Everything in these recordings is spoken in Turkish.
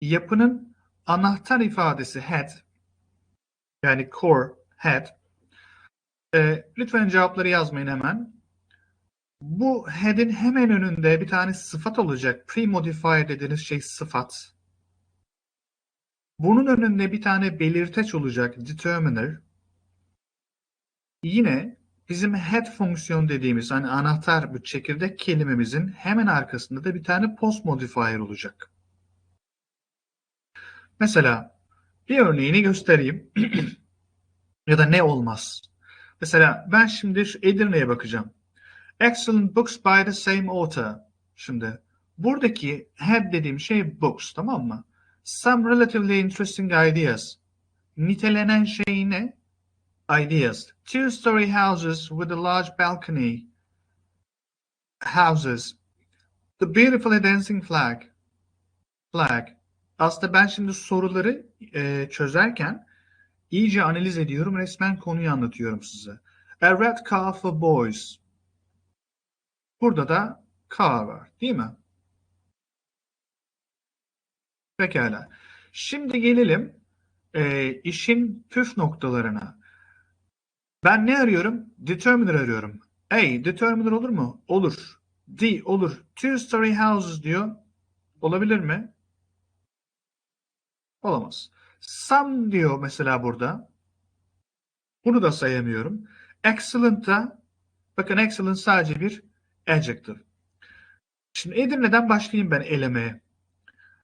yapının anahtar ifadesi head yani core head. Ee, lütfen cevapları yazmayın hemen. Bu head'in hemen önünde bir tane sıfat olacak. Pre-modifier dediğiniz şey sıfat. Bunun önünde bir tane belirteç olacak. Determiner. Yine bizim head fonksiyon dediğimiz hani anahtar bir çekirdek kelimemizin hemen arkasında da bir tane post modifier olacak. Mesela bir örneğini göstereyim. ya da ne olmaz. Mesela ben şimdi şu Edirne'ye bakacağım. Excellent books by the same author. Şimdi buradaki head dediğim şey books tamam mı? Some relatively interesting ideas. Nitelenen şey ne? Ideas. Two-story houses with a large balcony. Houses. The beautifully dancing flag. Flag. Aslında ben şimdi soruları e, çözerken iyice analiz ediyorum. Resmen konuyu anlatıyorum size. A red car for boys. Burada da car var değil mi? Pekala. Şimdi gelelim e, işin püf noktalarına. Ben ne arıyorum? Determiner arıyorum. A, determiner olur mu? Olur. D, olur. Two story houses diyor. Olabilir mi? Olamaz. Some diyor mesela burada. Bunu da sayamıyorum. Excellent da bakın excellent sadece bir adjective. Şimdi Edirne'den başlayayım ben elemeye.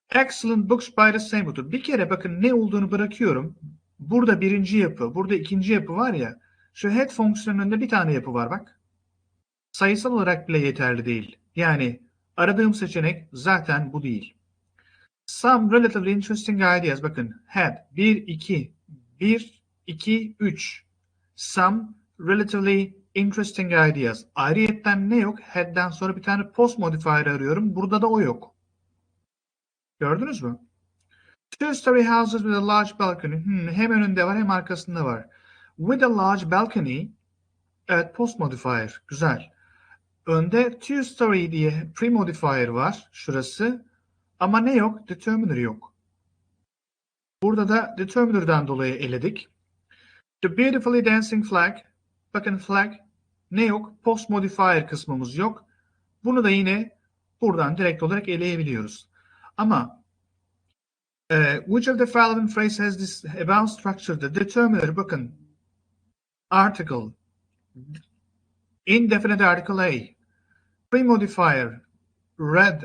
Excellent books by the same author. Bir kere bakın ne olduğunu bırakıyorum. Burada birinci yapı, burada ikinci yapı var ya. Şu head fonksiyonunda bir tane yapı var bak. Sayısal olarak bile yeterli değil. Yani aradığım seçenek zaten bu değil. Some relatively interesting ideas. Bakın had 1, 2, 1, 2, 3. Some relatively interesting ideas. Ayrıyetten ne yok? Had'den sonra bir tane post modifier arıyorum. Burada da o yok. Gördünüz mü? Two story houses with a large balcony. Hmm, hem önünde var hem arkasında var. With a large balcony. Evet post modifier. Güzel. Önde two story diye pre modifier var. Şurası. Ama ne yok? Determiner yok. Burada da determiner'dan dolayı eledik. The beautifully dancing flag. Bakın flag ne yok? Post modifier kısmımız yok. Bunu da yine buradan direkt olarak eleyebiliyoruz. Ama e, which of the following phrase has this about structure? The determiner bakın article indefinite article A pre-modifier red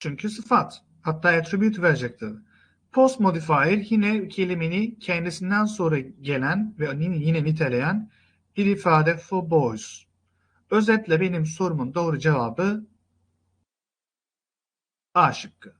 çünkü sıfat. Hatta attribute verecektir. Post modifier yine kelimeni kendisinden sonra gelen ve yine niteleyen bir ifade for boys. Özetle benim sorumun doğru cevabı A şıkkı.